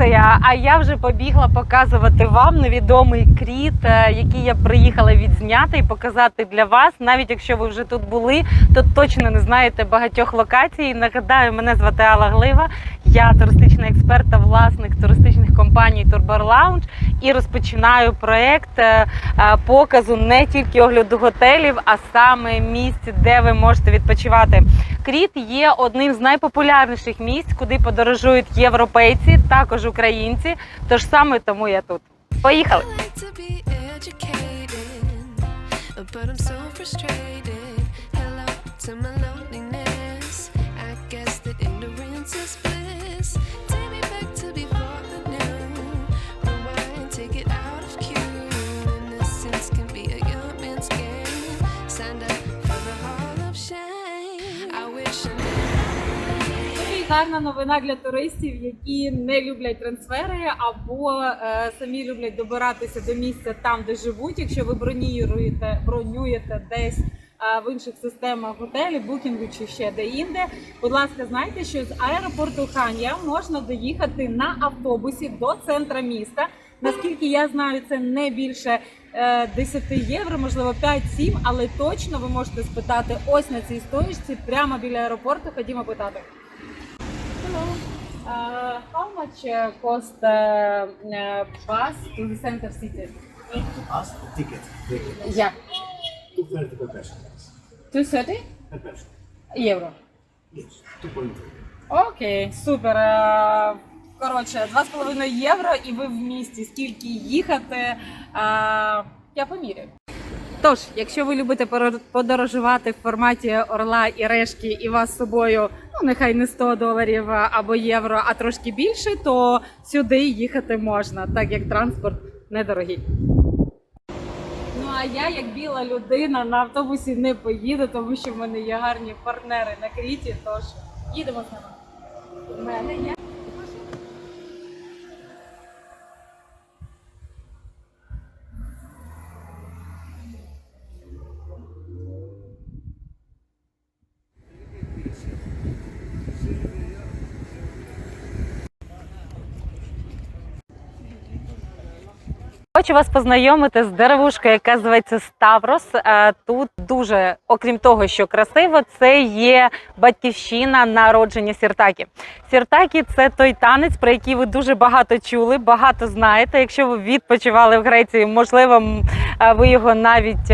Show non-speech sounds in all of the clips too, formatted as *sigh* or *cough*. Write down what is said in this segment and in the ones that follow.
це. А я вже побігла показувати вам невідомий кріт, е, який я приїхала відзняти і показати для вас. Навіть якщо ви вже тут були, то точно не знаєте багатьох локацій. Нагадаю, мене звати Алла Глива. Я туристичний експерт та власник туристичних компаній Турбар Лаунж і розпочинаю проект е, е, показу не тільки огляду готелів, а саме місць, де ви можете відпочивати. Кріт є одним з найпопулярніших місць, куди подорожують європейці, також українці. Тож саме тому я тут. Поїхали! Гарна новина для туристів, які не люблять трансфери або е, самі люблять добиратися до місця там, де живуть. Якщо ви бронюєте, бронюєте десь е, в інших системах готелі, букінгу чи ще де-інде. Будь ласка, знайте, що з аеропорту Хан'я можна доїхати на автобусі до центра міста. Наскільки я знаю, це не більше е, 10 євро, можливо 5-7, але точно ви можете спитати ось на цій стоїчці, прямо біля аеропорту. Ходімо питати. Hello. Uh, how much uh, cost uh, uh, bus to the center city? Us, the ticket, ticket. Yeah, 230 per person. 230 Per person. євро. Yes, 2.3. Окей, супер. Е, Коротше, 2,5 євро і ви в місті. Скільки їхати? Е, Я поміряю. Тож, якщо ви любите подорожувати в форматі орла і решки, і вас з собою, ну нехай не 100 доларів або євро, а трошки більше, то сюди їхати можна, так як транспорт недорогий. Ну а я, як біла людина, на автобусі не поїду, тому що в мене є гарні партнери на кріті. Тож їдемо з ними. У мене є. Хочу вас познайомити з деревушкою, яка зветься Ставрос. Е, Тут дуже, окрім того, що красиво, це є батьківщина народження сіртакі. Сіртакі це той танець, про який ви дуже багато чули, багато знаєте. Якщо ви відпочивали в Греції, можливо, е, ви його навіть.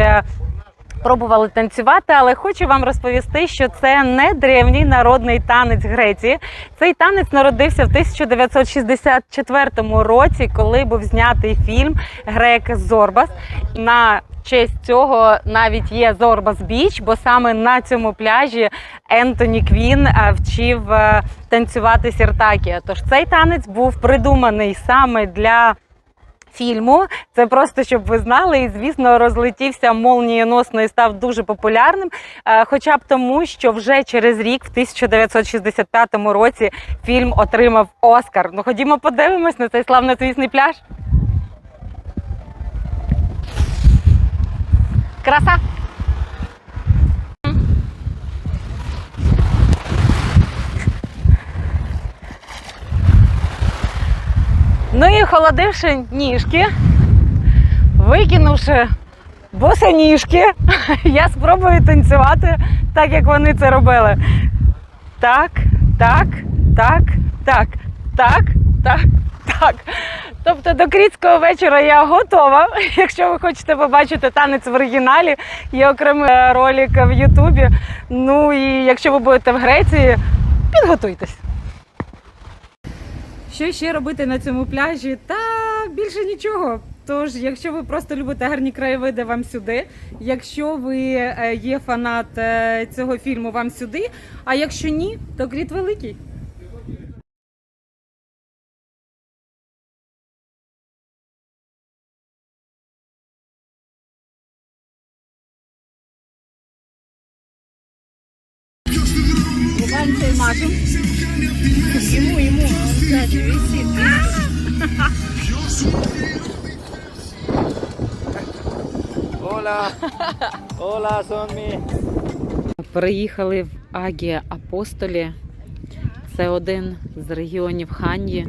Пробували танцювати, але хочу вам розповісти, що це не древній народний танець Греції. Цей танець народився в 1964 році, коли був знятий фільм Грек Зорбас. На честь цього навіть є Зорбас Біч, бо саме на цьому пляжі Ентоні Квін вчив е, танцювати сіртакі. Тож цей танець був придуманий саме для фільму. Це просто щоб ви знали, і звісно, розлетівся молнієносно і став дуже популярним. Е, Хоча б тому, що вже через рік, в 1965 році, фільм отримав Оскар. Ну ходімо, подивимось на цей славнозвісний пляж. Краса. Ну і холодивши ніжки, викинувши босоніжки, *laughs* я спробую танцювати так, як вони це робили. Так, так, так, так, так, так, так. Тобто до крітського вечора я готова. *laughs* Якщо ви хочете побачити танець в оригіналі, є окремий е, ролик в Ютубі. Ну і якщо ви будете в Греції, підготуйтесь. Що ще робити на цьому пляжі? Та більше нічого. Тож, якщо ви просто любите гарні краєвиди, вам сюди. Якщо ви е, є фанат е, цього фільму, вам сюди. А якщо ні, то кріт великий. Hola, son mi. Переїхали в Агія Апостолі. Це один з регіонів Хан'ї.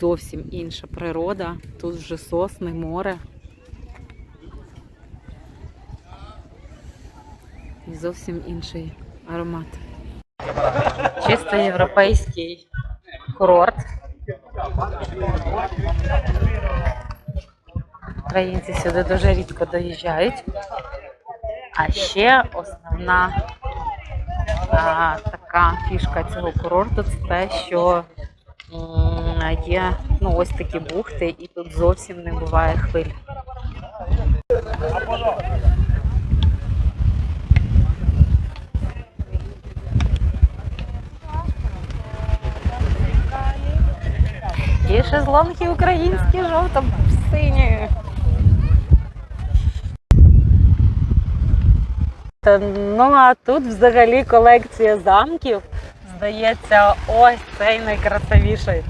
зовсім інша природа. Тут вже сосни, море. І зовсім інший аромат. Чисто європейський курорт. Українці сюди дуже рідко доїжджають. А ще основна а, така фішка цього курорту це те, що є ну, ось такі бухти, і тут зовсім не буває хвиль. І шезлонги українські жовто-сині. Та, Ну а тут взагалі колекція замків. Здається, ось цей найкрасивіший.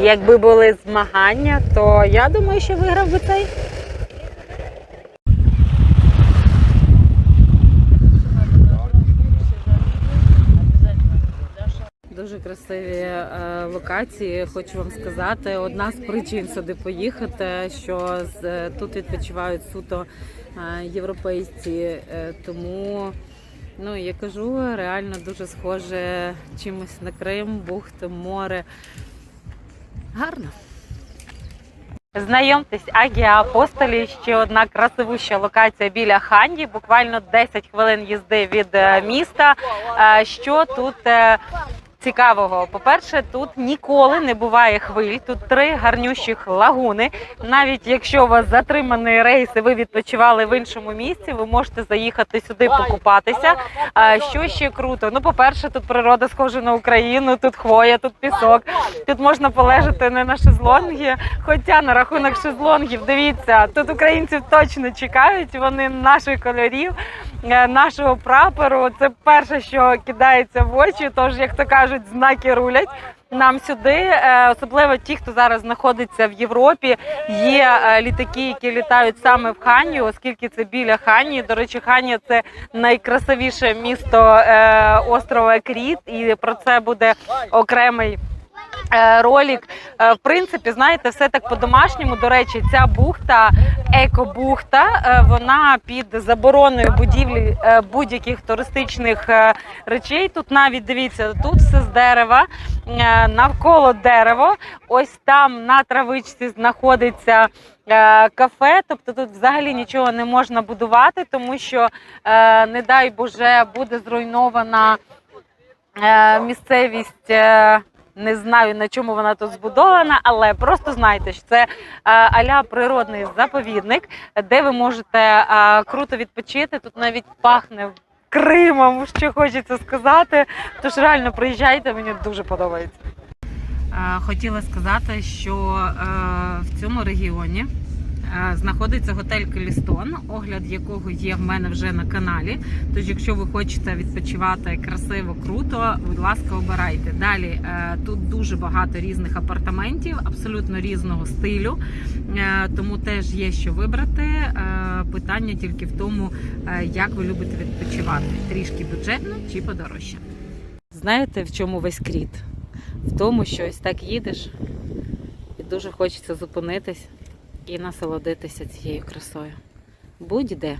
Якби були змагання, то я думаю, що виграв би цей. Дуже красиві е, локації. Хочу вам сказати. Одна з причин сюди поїхати, що з, тут відпочивають суто е, європейці. Е, тому ну я кажу, реально дуже схоже чимось на Крим, бухти, море. Гарно. Знайомтесь, Агія Апостолі, ще одна красивуща локація біля Ханді, буквально 10 хвилин їзди від е, міста. Е, Що тут е, цікавого? По-перше, тут ніколи не буває хвиль. Тут три гарнющих лагуни. Навіть якщо у вас затриманий рейс і ви відпочивали в іншому місці, ви можете заїхати сюди покупатися. А що ще круто? Ну, по-перше, тут природа схожа на Україну, тут хвоя, тут пісок. Тут можна полежати не на шезлонгі. Хоча на рахунок шезлонгів, дивіться, тут українців точно чекають. Вони наших кольорів, нашого прапору. Це перше, що кидається в очі. Тож, як то кажуть, знаки рулять. Нам сюди, Е, особливо ті, хто зараз знаходиться в Європі, є е, літаки, які літають саме в Ханію, оскільки це біля Ханії. До речі, Ханія це найкрасивіше місто е, острова Кріт, і про це буде окремий. Е, Ролик, Е, в принципі, знаєте, все так по-домашньому. До речі, ця бухта, екобухта, е, вона під забороною будівлі будь-яких туристичних речей. Тут навіть дивіться, тут все з дерева, навколо дерево. Ось там на травичці знаходиться кафе. Тобто тут взагалі нічого не можна будувати, тому що, не дай Боже, буде зруйнована місцевість. Не знаю на чому вона тут збудована, але просто знайте, що це е, аля природний заповідник, де ви можете е, круто відпочити. Тут навіть пахне Кримом, що хочеться сказати. Тож реально приїжджайте, мені дуже подобається. Е, Хотіла сказати, що в цьому регіоні знаходиться готель Келістон, огляд якого є в мене вже на каналі. Тож, якщо ви хочете відпочивати красиво, круто, будь ласка, обирайте. Далі е, тут дуже багато різних апартаментів, абсолютно різного стилю, е, тому теж є що вибрати. Е, Питання тільки в тому, е, як ви любите відпочивати: трішки бюджетно чи подорожче. Знаєте, в чому весь кріт? В тому, що ось так їдеш, і дуже хочеться зупинитись і насолодитися цією красою. Будь-де.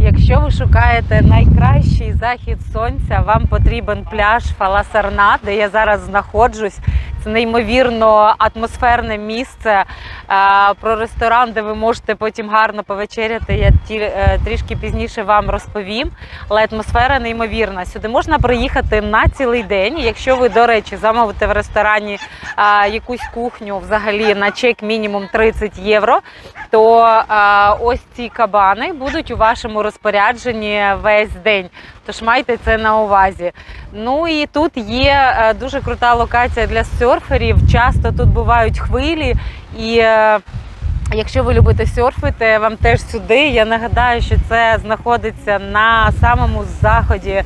Якщо ви шукаєте найкращий захід сонця, вам потрібен пляж Фаласарна, де я зараз знаходжусь. Це неймовірно атмосферне місце. Е, Про ресторан, де ви можете потім гарно повечеряти, я е, трішки пізніше вам розповім. Але атмосфера неймовірна. Сюди можна приїхати на цілий день. Якщо ви, до речі, замовите в ресторані е, якусь кухню взагалі на чек мінімум 30 євро, то ось ці кабани будуть у вашому розпорядженні весь день. Тож майте це на увазі. Ну і тут є дуже крута локація для серферів. Часто тут бувають хвилі, і е, якщо ви любите серфити, вам теж сюди. Я нагадаю, що це знаходиться на самому заході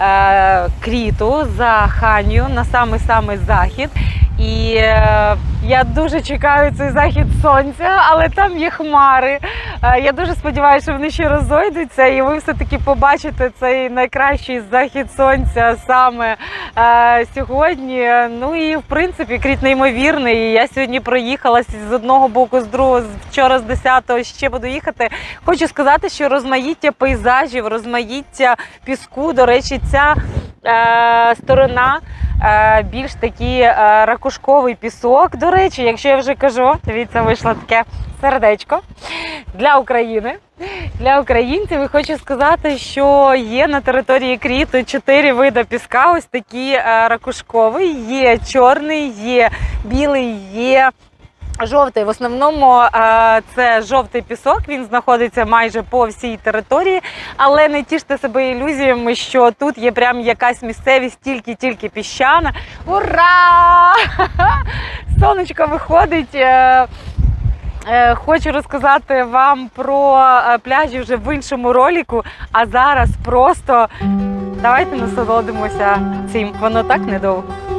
е, Кріту за Ханію, на самий самий захід. І е, я дуже чекаю цей захід сонця, але там є хмари. Е, я дуже сподіваюся, що вони ще розойдуться, і ви все-таки побачите цей найкращий захід сонця саме е, сьогодні. Ну і в принципі кріт неймовірний. Я сьогодні проїхалась з одного боку, з другого, вчора з 10-го ще буду їхати. Хочу сказати, що розмаїття пейзажів, розмаїття піску. До речі, ця е, сторона більш такий е, ракушковий пісок. До речі, якщо я вже кажу, дивіться, вийшло таке сердечко для України. Для українців і хочу сказати, що є на території Кріту чотири види піска. Ось такі е, ракушковий, є чорний, є білий, є Жовтий в основному е, це жовтий пісок. Він знаходиться майже по всій території, але не тіште себе ілюзіями, що тут є прям якась місцевість тільки-тільки піщана. Ура! *laughs* Сонечко виходить. Е, е, Хочу розказати вам про пляжі вже в іншому роліку. А зараз просто давайте насолодимося цим. Воно так недовго.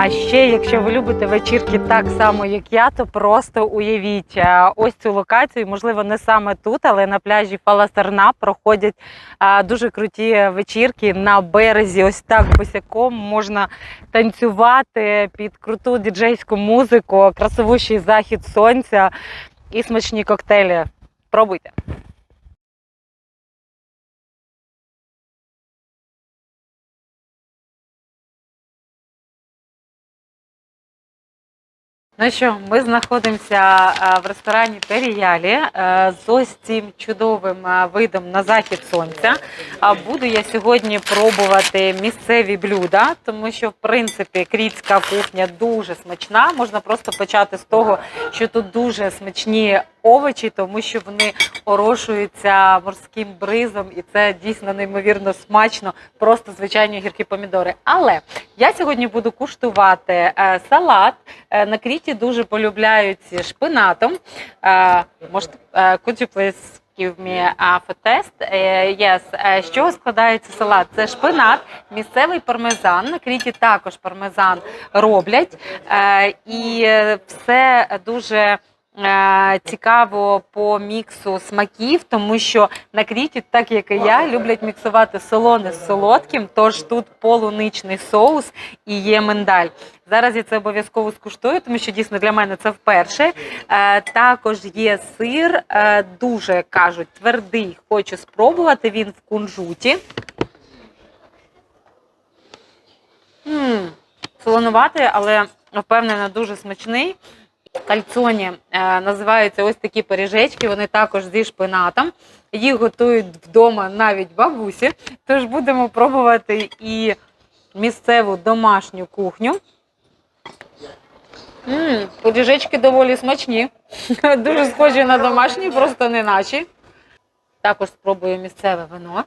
А ще, якщо ви любите вечірки так само, як я, то просто уявіть е, ось цю локацію. Можливо, не саме тут, але на пляжі Фаласарна проходять е, дуже круті вечірки на березі. Ось так босяком можна танцювати під круту діджейську музику, красивущий захід сонця і смачні коктейлі. Пробуйте. Ну що, ми знаходимося е, в ресторані Теріялі е, з ось цим чудовим е, видом на захід сонця. А Буду я сьогодні пробувати місцеві блюда, тому що в принципі крітська кухня дуже смачна. Можна просто почати з того, що тут дуже смачні овочі, тому що вони орошуються морським бризом, і це дійсно неймовірно смачно, просто звичайні гіркі помідори. Але я сьогодні буду куштувати е, салат. Е, на кріті дуже полюбляють шпинатом. Е, можете, е, could you please give me a test? Е, yes. Е, з чого складається салат? Це шпинат, місцевий пармезан. На кріті також пармезан роблять. Е, і е, все дуже. Е, Цікаво по міксу смаків, тому що на кріті, так як і я, люблять міксувати солоне з солодким. Тож тут полуничний соус і є миндаль. Зараз я це обов'язково скуштую, тому що дійсно для мене це вперше. Е, також є сир, е, дуже кажуть, твердий. Хочу спробувати. Він в кунжуті. солонуватий, але впевнена, дуже смачний. Кальцоні е, називаються ось такі пиріжечки, вони також зі шпинатом. Їх готують вдома навіть бабусі. Тож будемо пробувати і місцеву домашню кухню. М, Пиріжечки доволі смачні. *laughs* Дуже схожі на домашні, просто не наші. Також спробую місцеве вино.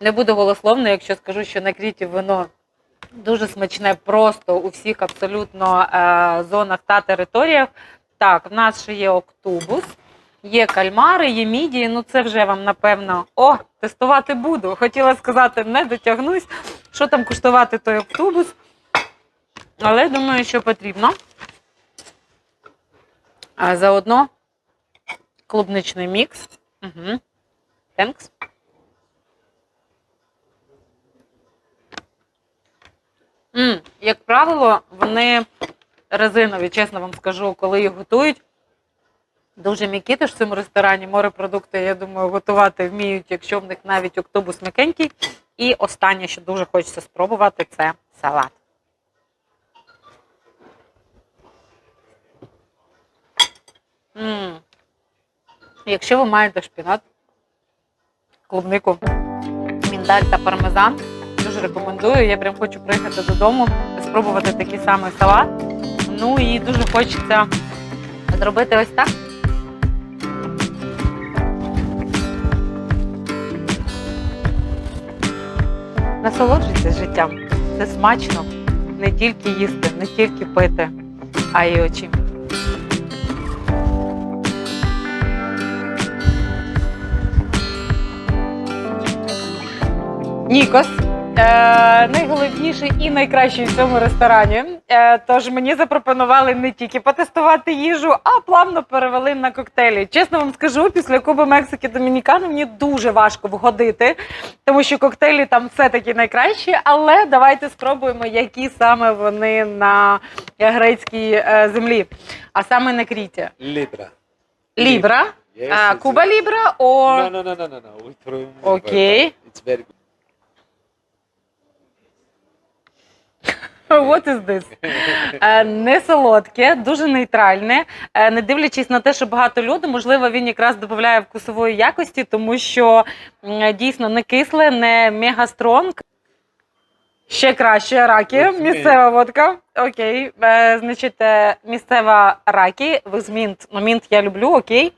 Не буду голословно, якщо скажу, що на кріті вино дуже смачне просто у всіх абсолютно е, зонах та територіях. Так, в нас ще є октубус, є кальмари, є мідії. Ну це вже вам напевно. О, тестувати буду. Хотіла сказати, не дотягнусь. Що там куштувати той октубус? Але думаю, що потрібно. А заодно клубничний мікс. Угу. Thanks. М, Як правило, вони резинові, чесно вам скажу, коли їх готують. Дуже м'які, тож в цьому ресторані морепродукти, я думаю, готувати вміють, якщо в них навіть октобус м'якенький. І останнє, що дуже хочеться спробувати, це салат. М. Якщо ви маєте шпінат, клубнику, міндаль та пармезан, дуже рекомендую. Я прям хочу приїхати додому, спробувати такий самий салат. Ну і дуже хочеться зробити ось так. Насолоджуйся життям. Це смачно не тільки їсти, не тільки пити, а й очима. Nikos Е, найголовніший і найкращий в цьому ресторані. Е, тож мені запропонували не тільки потестувати їжу, а плавно перевели на коктейлі. Чесно вам скажу, після Куби Мексики Домінікани мені дуже важко вгодити, тому що коктейлі там все-таки найкращі. Але давайте спробуємо, які саме вони на грецькій е, землі, а саме на Кріті. Лібра, Yes, Куба Лібра, о No, no, no, no, no, no. We throw in It's very good. *laughs* What is this? Е, Не солодке, дуже нейтральне. Е, Не дивлячись на те, що багато людей, можливо, він якраз додає вкусової якості, тому що дійсно не кисле, не мегастронг. Ще краще раки. Місцева водка. Окей. Е, Значить, місцева раки. with mint. Ну, мінт я люблю, окей.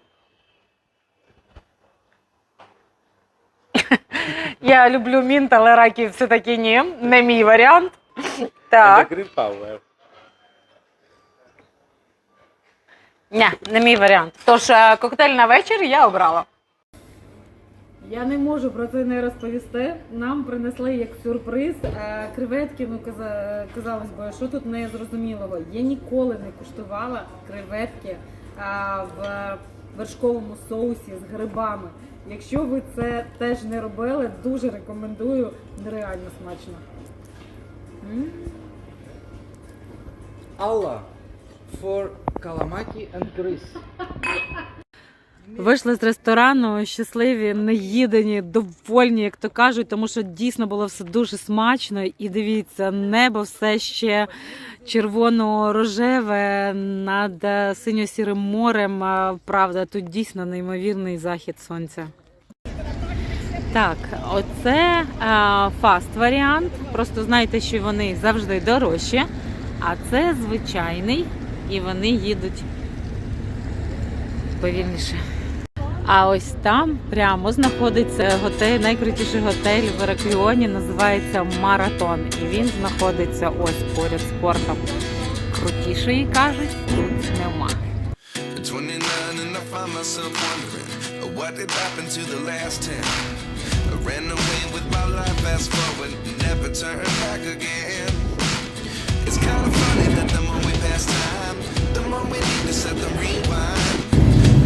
*laughs* Я люблю мінт, але раки все-таки ні. Не мій варіант. Так. Green power. Ні, не мій варіант. Тож е, коктейль на вечір я обрала. Я не можу про це не розповісти. Нам принесли як сюрприз е, креветки. Ну каза, казалось би, що тут не зрозумілого. Я ніколи не куштувала креветки е, в вершковому соусі з грибами. Якщо ви це теж не робили, дуже рекомендую. Нереально смачно. Allah for calamati and Chris. Вийшли з ресторану щасливі, неїдені, довольні, як то кажуть, тому що дійсно було все дуже смачно. І дивіться, небо все ще червоно-рожеве над синьо-сірим морем. Правда, тут дійсно неймовірний захід сонця. Так, оце фаст варіант. Просто знайте, що вони завжди дорожчі. А це звичайний, і вони їдуть повільніше. А ось там прямо знаходиться готель, найкрутіший готель в Іракліоні, називається Маратон. І він знаходиться ось поряд з портом. Крутішої кажуть, тут нема. Uh, what did happen to the last 10. Ran away with my life, fast forward, never turn back again. It's kind of funny that the more we pass time, the more we need to set the rewind.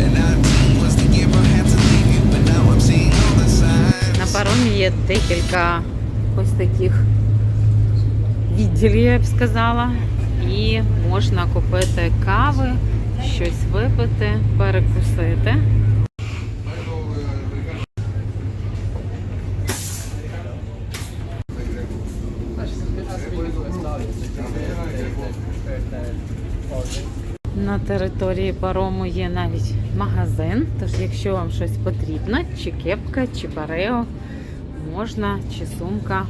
And 19 was the year I had to leave you, but now I'm seeing all the signs. На паромі є декілька ось таких відділів, я б сказала. І можна купити кави, щось випити, перекусити. На території парому є навіть магазин. Тож, якщо вам щось потрібно, чи кепка, чи парео, можна, чи сумка,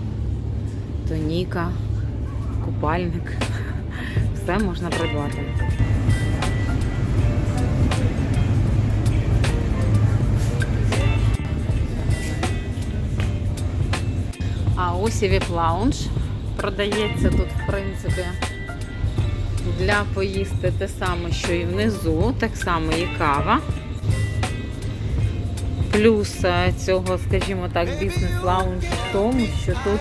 тоніка, купальник. *laughs* Все можна придбати. А ось і Lounge продається тут, в принципі, для поїсти те саме, що і внизу, так само і кава. Плюс е, цього, скажімо так, бізнес-лаунж в тому, що тут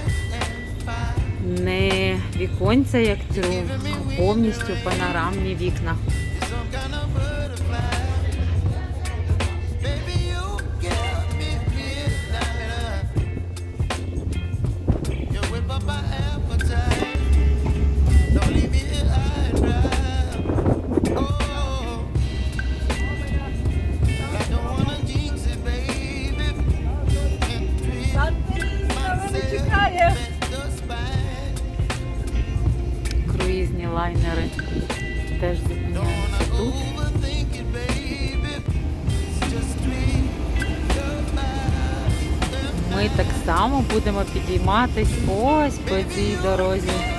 не віконця, як трюм, а повністю панорамні вікна. Підійматись ось по цій дорозі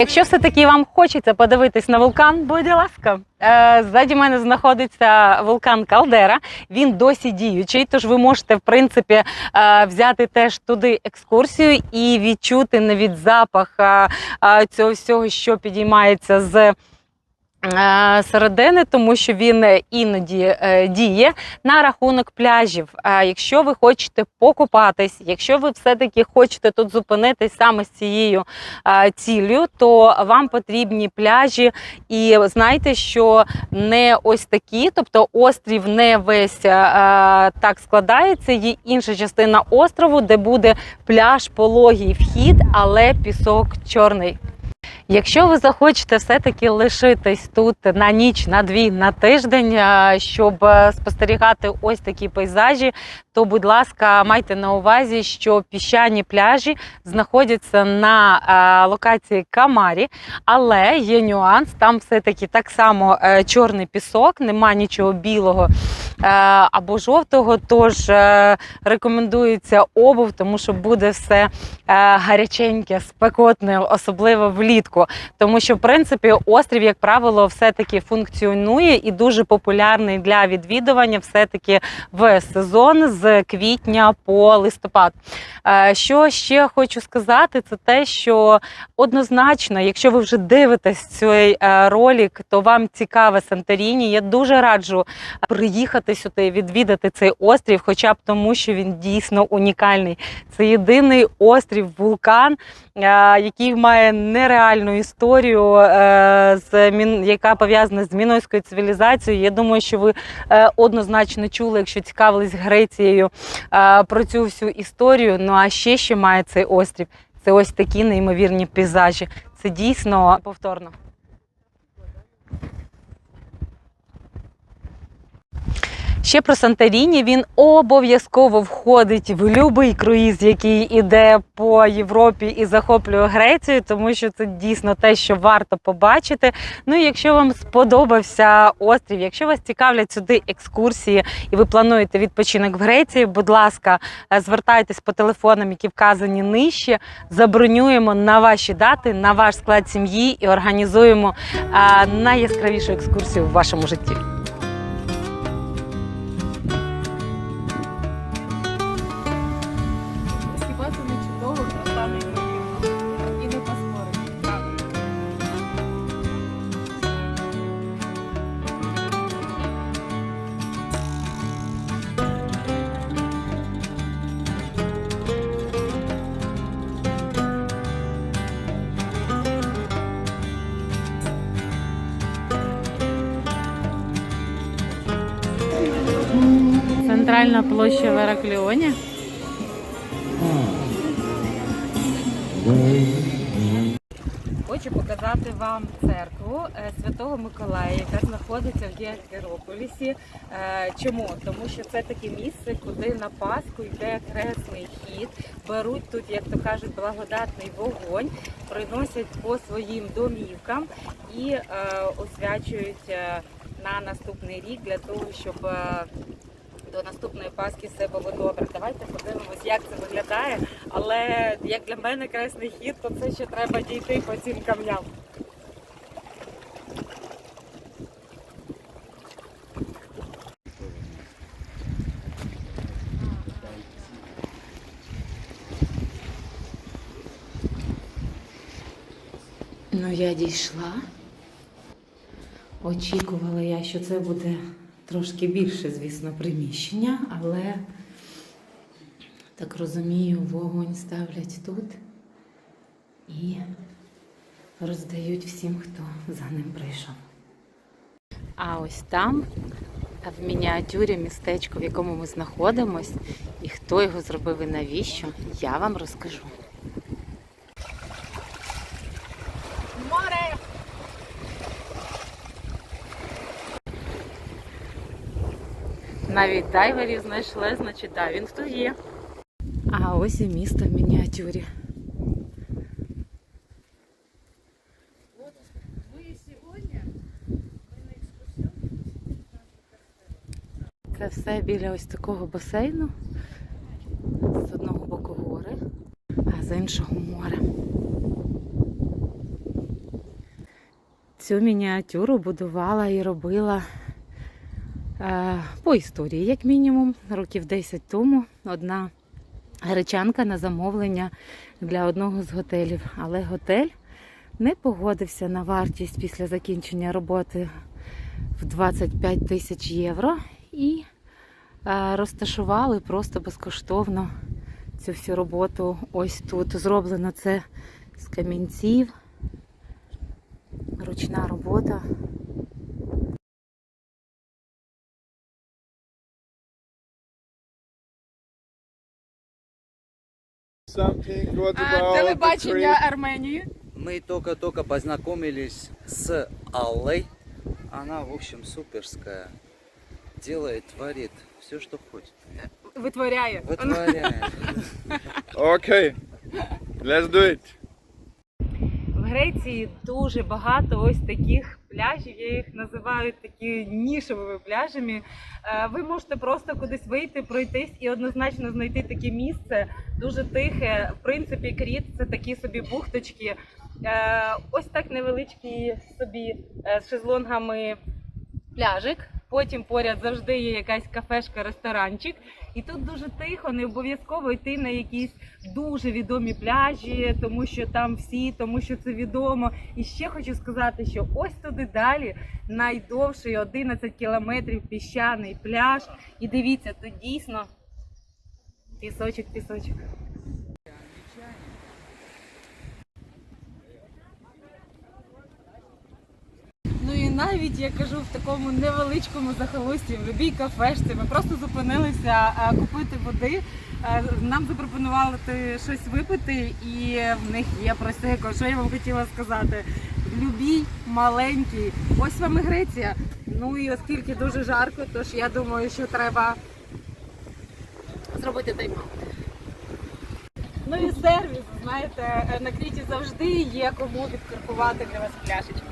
Якщо все-таки вам хочеться подивитись на вулкан, будь ласка. Е, Ззаді мене знаходиться вулкан Калдера. Він досі діючий, тож ви можете, в принципі, е, взяти теж туди екскурсію і відчути навіть запах е, цього всього, що підіймається з. Середини, тому що він е, іноді е, діє на рахунок пляжів. Якщо ви хочете покупатись, якщо ви все-таки хочете тут зупинитись саме з цією ціллю, то вам потрібні пляжі. І знайте, що не ось такі, тобто острів не весь е, так складається. Є інша частина острову, де буде пляж, пологий вхід, але пісок чорний. Якщо ви захочете все-таки лишитись тут на ніч, на дві, на тиждень, е, щоб е, спостерігати ось такі пейзажі, то, будь ласка, майте на увазі, що піщані пляжі знаходяться на е, локації Камарі, але є нюанс. Там все-таки так само чорний пісок, нема нічого білого або жовтого. Тож рекомендується обув, тому що буде все гаряченьке, спекотне, особливо влітку. Тому що, в принципі, острів, як правило, все-таки функціонує і дуже популярний для відвідування, все-таки в сезон з квітня по листопад. Е, Що ще хочу сказати, це те, що однозначно, якщо ви вже дивитесь цей е, ролик, то вам цікаве Санторіні. Я дуже раджу приїхати сюди, відвідати цей острів, хоча б тому, що він дійсно унікальний. Це єдиний острів, вулкан, е, який має нереальну історію, е, з яка пов'язана з мінойською цивілізацією. Я думаю, що ви е, однозначно чули, якщо цікавились Грецією е, про цю всю історію. Ну а ще що має цей острів? Це ось такі неймовірні пейзажі. Це дійсно повторно. Ще про Санторіні він обов'язково входить в будь-який круїз, який іде по Європі і захоплює Грецію, тому що це дійсно те, що варто побачити. Ну і якщо вам сподобався острів, якщо вас цікавлять сюди екскурсії і ви плануєте відпочинок в Греції, будь ласка, е, звертайтесь по телефонам, які вказані нижче. Забронюємо на ваші дати, на ваш склад сім'ї і організуємо е, найяскравішу екскурсію в вашому житті. В. Хочу показати вам церкву е, Святого Миколая, яка знаходиться в Герополісі. Е, Чому? Тому що це таке місце, куди на Пасху йде хресний хід, беруть тут, як то кажуть, благодатний вогонь, приносять по своїм домівкам і е, освячують на наступний рік для того, щоб до наступної Пасхи все було добре. Давайте подивимось, як це виглядає. Але як для мене кресний хід, то це ще треба дійти по цим камням. Ну, я дійшла. Очікувала я, що це буде трошки більше, звісно, приміщення, але так розумію, вогонь ставлять тут і роздають всім, хто за ним прийшов. А ось там, в мініатюрі містечко, в якому ми знаходимось, і хто його зробив і навіщо, я вам розкажу. Навіть дайверів знайшли, значить, да, він тут є. А ось і місто в мініатюрі. Це все біля ось такого басейну. З одного боку гори, а з іншого море. цю мініатюру будувала і робила по історії, як мінімум, років 10 тому. Одна гречанка на замовлення для одного з готелів. Але готель не погодився на вартість після закінчення роботи в 25 тисяч євро і е, розташували просто безкоштовно цю всю роботу ось тут. Зроблено це з камінців. Ручна робота. А, about the телебачення trip? Арменії. Мы только-только познакомились с Аллой. Она, в общем, суперская. Делает, творит все, что хочет. Витворяє. Вытворяет. Okay, let's do it. В Греції дуже багато ось таких пляжів. Я їх називаю такі нішевими пляжами. Е, Ви можете просто кудись вийти, пройтись і однозначно знайти таке місце дуже тихе. В принципі, кріт це такі собі бухточки. Е, Ось так невеличкі собі е, з шезлонгами пляжик. Потім поряд завжди є якась кафешка, ресторанчик. І тут дуже тихо, не обов'язково йти на якісь дуже відомі пляжі, тому що там всі, тому що це відомо. І ще хочу сказати, що ось туди далі найдовший 11 кілометрів піщаний пляж. І дивіться, тут дійсно пісочок, пісочок. Ну навіть я кажу в такому невеличкому захолусті, в любій кафешці. Ми просто зупинилися е, купити води. Е, Нам запропонували щось випити, і в них є просеко. Що я вам хотіла сказати? Любій маленькій. Ось вам і Греція. Ну і оскільки дуже жарко, тож я думаю, що треба зробити тайм-аут. Ну і сервіс, знаєте, е, на кріті завжди є кому відкаркувати для вас пляшечку.